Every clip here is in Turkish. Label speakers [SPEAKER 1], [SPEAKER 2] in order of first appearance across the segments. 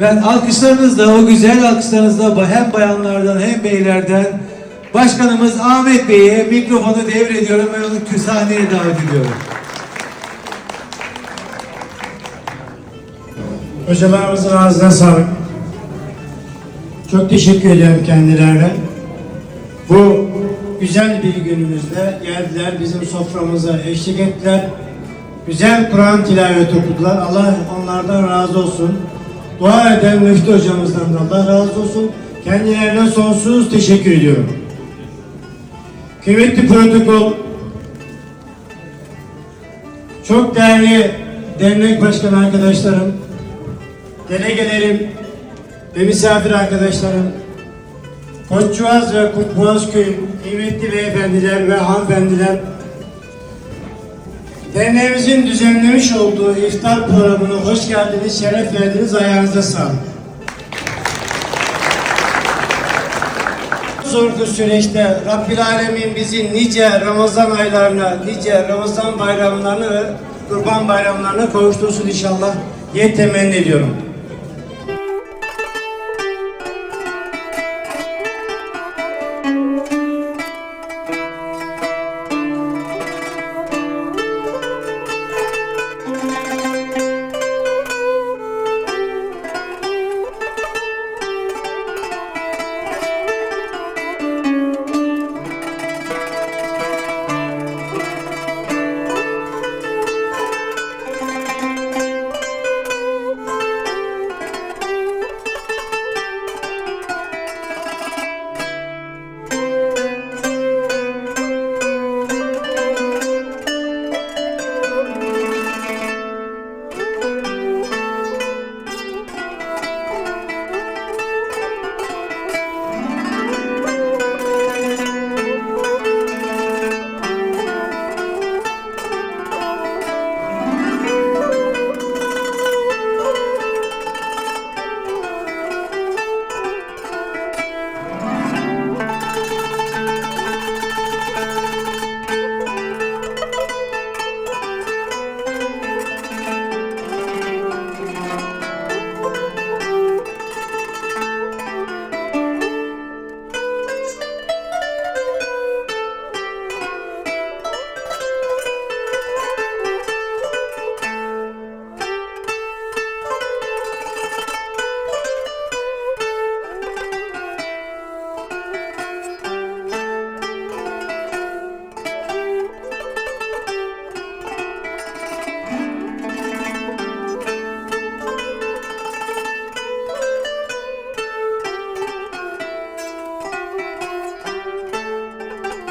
[SPEAKER 1] Ben alkışlarınızla, o güzel alkışlarınızla hem bayanlardan hem beylerden Başkanımız Ahmet Bey'e mikrofonu devrediyorum ve onu sahneye davet ediyorum.
[SPEAKER 2] Hocalarımızın ağzına sağlık. Çok teşekkür ediyorum kendilerine. Bu güzel bir günümüzde geldiler bizim soframıza eşlik ettiler. Güzel Kur'an tilaveti okudular. Allah onlardan razı olsun. Dua eden Müftü hocamızdan da Allah razı olsun. Kendilerine sonsuz teşekkür ediyorum. Kıymetli protokol, çok değerli dernek başkanı arkadaşlarım, delegelerim ve misafir arkadaşlarım, Koççuaz ve Kutboğaz Köyü kıymetli beyefendiler ve hanımefendiler, derneğimizin düzenlemiş olduğu iftar programına hoş geldiniz, şeref verdiniz, ayağınıza sağlık. Zorlu süreçte Rabbil Alemin bizi nice Ramazan aylarına, nice Ramazan bayramlarına ve Kurban bayramlarına kavuştursun inşallah diye temenni ediyorum.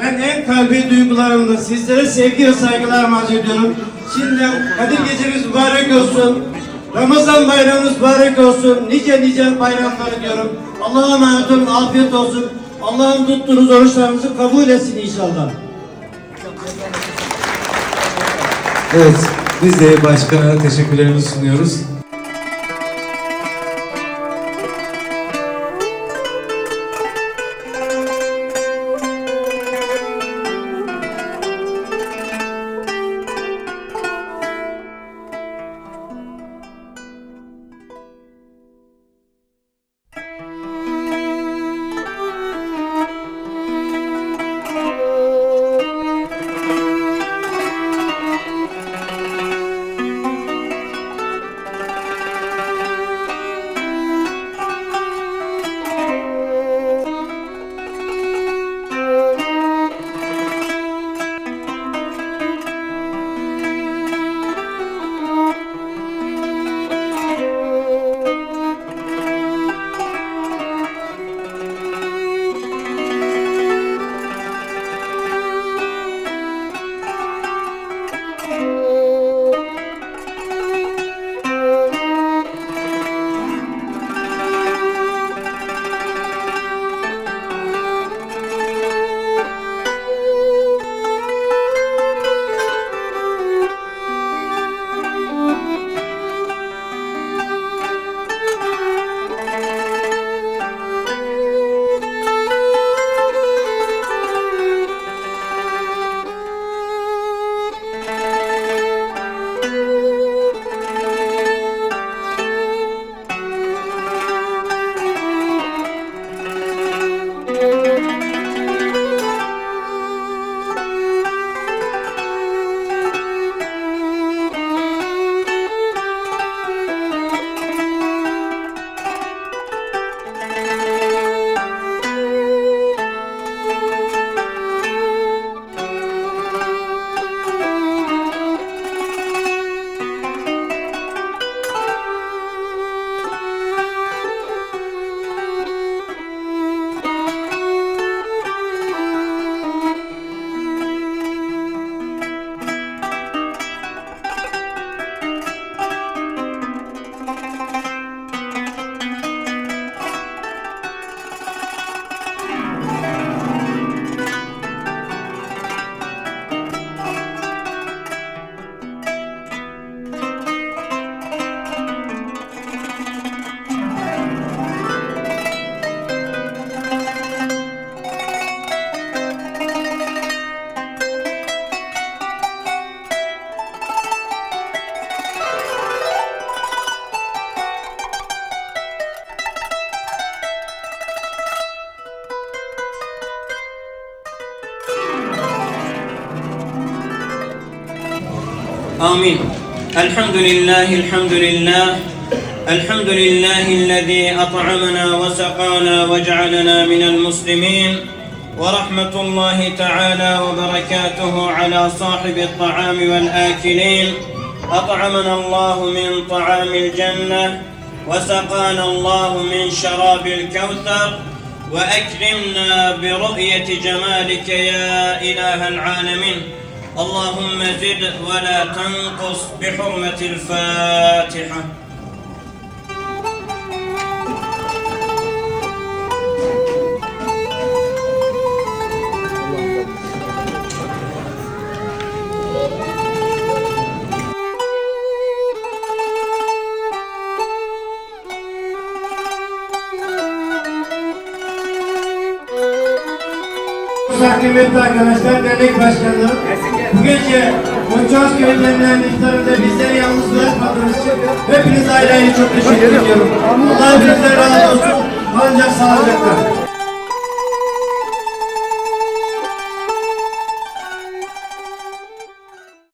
[SPEAKER 2] Ben en kalbi duygularımla sizlere sevgi ve saygılar arz ediyorum. Şimdi Kadir Gecemiz mübarek olsun. Ramazan bayramımız mübarek olsun. Nice nice bayramlar diyorum. Allah'a emanet olun, afiyet olsun. Allah'ın tuttuğunuz oruçlarımızı kabul etsin inşallah.
[SPEAKER 1] Evet, biz de başkana teşekkürlerimizi sunuyoruz.
[SPEAKER 3] آمين الحمد لله الحمد لله الحمد لله الذي أطعمنا وسقانا وجعلنا من المسلمين. ورحمة الله تعالى وبركاته على صاحب الطعام والآكلين. أطعمنا الله من طعام الجنة. وسقانا الله من شراب الكوثر. وأكرمنا برؤية جمالك يا إله العالمين. اللهم زد ولا تنقص بحرمة الفاتحة
[SPEAKER 2] Çok kıymetli arkadaşlar, dernek başkanları. Bu gece Konçaz köylerinin iftarında bizleri yalnız bırakmadığınız için hepiniz ayrı çok teşekkür ediyorum. Allah hepinizden razı olsun. Ancak sağlıcakla.